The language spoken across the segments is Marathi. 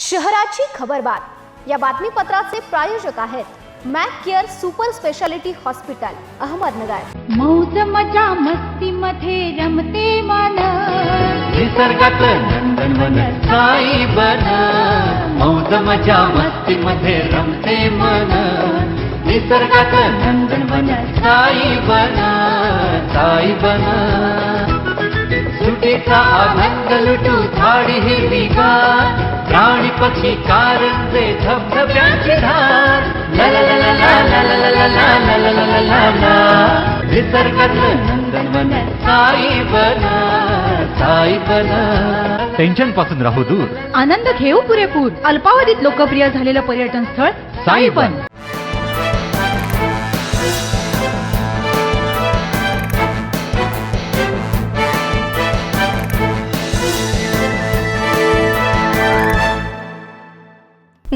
शहराची खबरबात या बातमीपत्राचे प्रायोजक आहेत Mac care super speciality hospital Ahmednagar. मौज मजा मस्ती मध्ये रमते मन. निसर्गात नंदनवन साई बन. मौज मजा मस्ती मध्ये रमते मन. निसर्गात नंदनवन साई बन. साई बन. सुटीचा आनंद लुटू झाडी हिरवीगार प्राणी पक्षी कारंजे धबधब्यांची धार टेन्शनपासून राहू दूर आनंद घेऊ पुरेपूर अल्पावधीत लोकप्रिय झालेलं पर्यटन स्थळ साईबन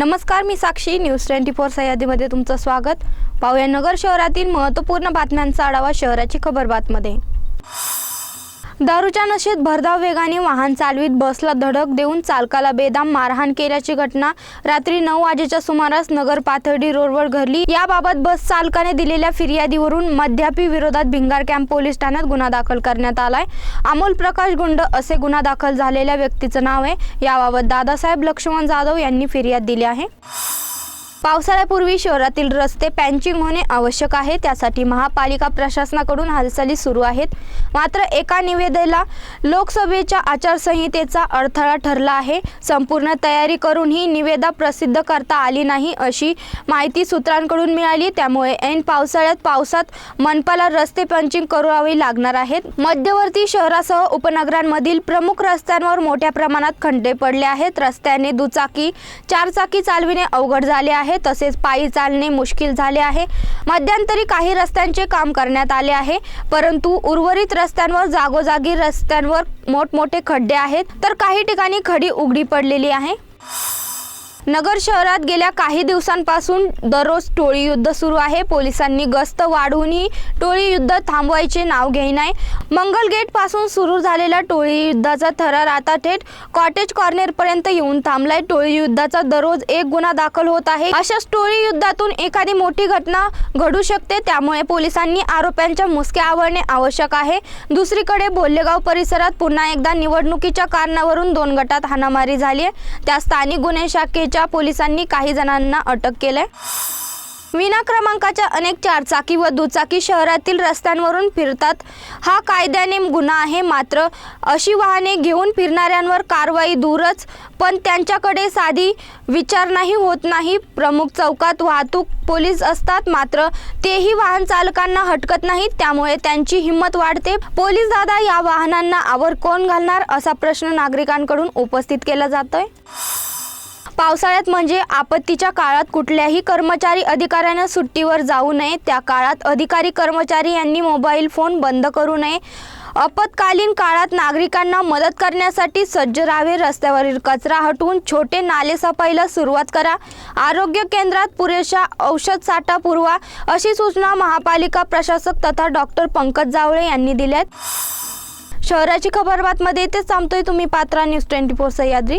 नमस्कार मी साक्षी. न्यूज ट्वेंटी फोर सह्याद्रीमध्ये तुमचं स्वागत. पाहूया नगर शहरातील महत्त्वपूर्ण बातम्यांचा आढावा शहराची खबर बातमध्ये. दारूच्या नशेत भरधाव वेगाने वाहन चालवीत बसला धडक देऊन चालकाला बेदाम मारहाण केल्याची घटना रात्री नऊ वाजेच्या सुमारास नगर पाथर्डी रोडवर घडली. याबाबत बस चालकाने दिलेल्या फिर्यादीवरून मध्यापी विरोधात भिंगार कॅम्प पोलीस ठाण्यात गुन्हा दाखल करण्यात आलाय. अमोल प्रकाश गुंड असे गुन्हा दाखल झालेल्या व्यक्तीचं नाव आहे. याबाबत दादासाहेब लक्ष्मण जाधव यांनी फिर्याद दिली आहे. पावसाळ्यापूर्वी शहरातील रस्ते पॅन्चिंग होणे आवश्यक आहे. त्यासाठी महापालिका प्रशासनाकडून हालचाली सुरू आहेत. मात्र एका निवेदेला लोकसभेच्या आचारसंहितेचा अडथळा ठरला आहे. संपूर्ण तयारी करूनही निवेदा प्रसिद्ध करता आली नाही अशी माहिती सूत्रांकडून मिळाली. त्यामुळे ऐन पावसाळ्यात पावसात मनपाला रस्ते पंचिंग करावी लागणार आहेत. मध्यवर्ती शहरासह उपनगरांमधील प्रमुख रस्त्यांवर मोठ्या प्रमाणात खड्डे पडले आहेत. रस्त्याने दुचाकी चारचाकी चालविणे अवघड झाले आहे. तसेच पायी चालणे मुश्किल झाले आहे. मध्यंतरी काही रस्त्यांचे काम करण्यात आले आहे परंतु उर्वरित रस्त्यांवर जागोजागी रस्त्यांवर मोठमोठे खड्डे आहेत. तर काही ठिकाणी खडी उघडी पडलेली आहे. नगर शहरात गेल्या काही दिवसांपासून दररोज टोळी युद्ध सुरू आहे. पोलिसांनी गस्त वाढवूनही टोळी युद्ध थांबवायचे नाव घेईनाय मंगल गेटपासून सुरू झालेला टोळी युद्धाचा थरार आता थेट कॉटेज कॉर्नर पर्यंत येऊन थांबलाय. टोळी युद्धाचा दररोज एक गुन्हा दाखल होत आहे. अशाच टोळी युद्धातून एखादी मोठी घटना घडू शकते त्यामुळे पोलिसांनी आरोप्यांच्या मुसक्या आवळणे आवश्यक आहे. दुसरीकडे बोल्लेगाव परिसरात पुन्हा एकदा निवडणुकीच्या कारणावरून दोन गटात हाणामारी झाली आहे. त्या स्थानिक गुन्हे शाखेच्या पोलिसांनी काही जणांना अटक केलंय. विना क्रमांकाच्या अनेक चारचाकी व दुचाकी शहरातील रस्त्यांवरून फिरतात. हा कायद्याने गुन्हा आहे मात्र अशी वाहने घेऊन फिरणाऱ्यांवर कारवाई दूरच पण त्यांच्याकडे साधी विचारणाही होत नाही. प्रमुख चौकात वाहतूक पोलीस असतात मात्र तेही वाहन चालकांना हटकत नाहीत त्यामुळे त्यांची हिंमत वाढते. पोलीस दादा या वाहनांना आवर कोण घालणार असा प्रश्न नागरिकांकडून उपस्थित केला जातोय. पावसाळ्यात म्हणजे आपत्तीच्या काळात कुठल्याही कर्मचारी अधिकाऱ्यानं सुट्टीवर जाऊ नये. त्या काळात अधिकारी कर्मचारी यांनी मोबाईल फोन बंद करू नये. आपत्कालीन काळात नागरिकांना मदत करण्यासाठी सज्ज राहावे. रस्त्यावरील कचरा हटवून छोटे नाले सफाईला सुरुवात करा. आरोग्य केंद्रात पुरेशा औषध साठा पुरवा अशी सूचना महापालिका प्रशासक तथा डॉक्टर पंकज जावळे यांनी दिल्यात. शहराची खबर बातमध्ये इथेच थांबतोय तुम्ही Patra news twenty four Sahyadri.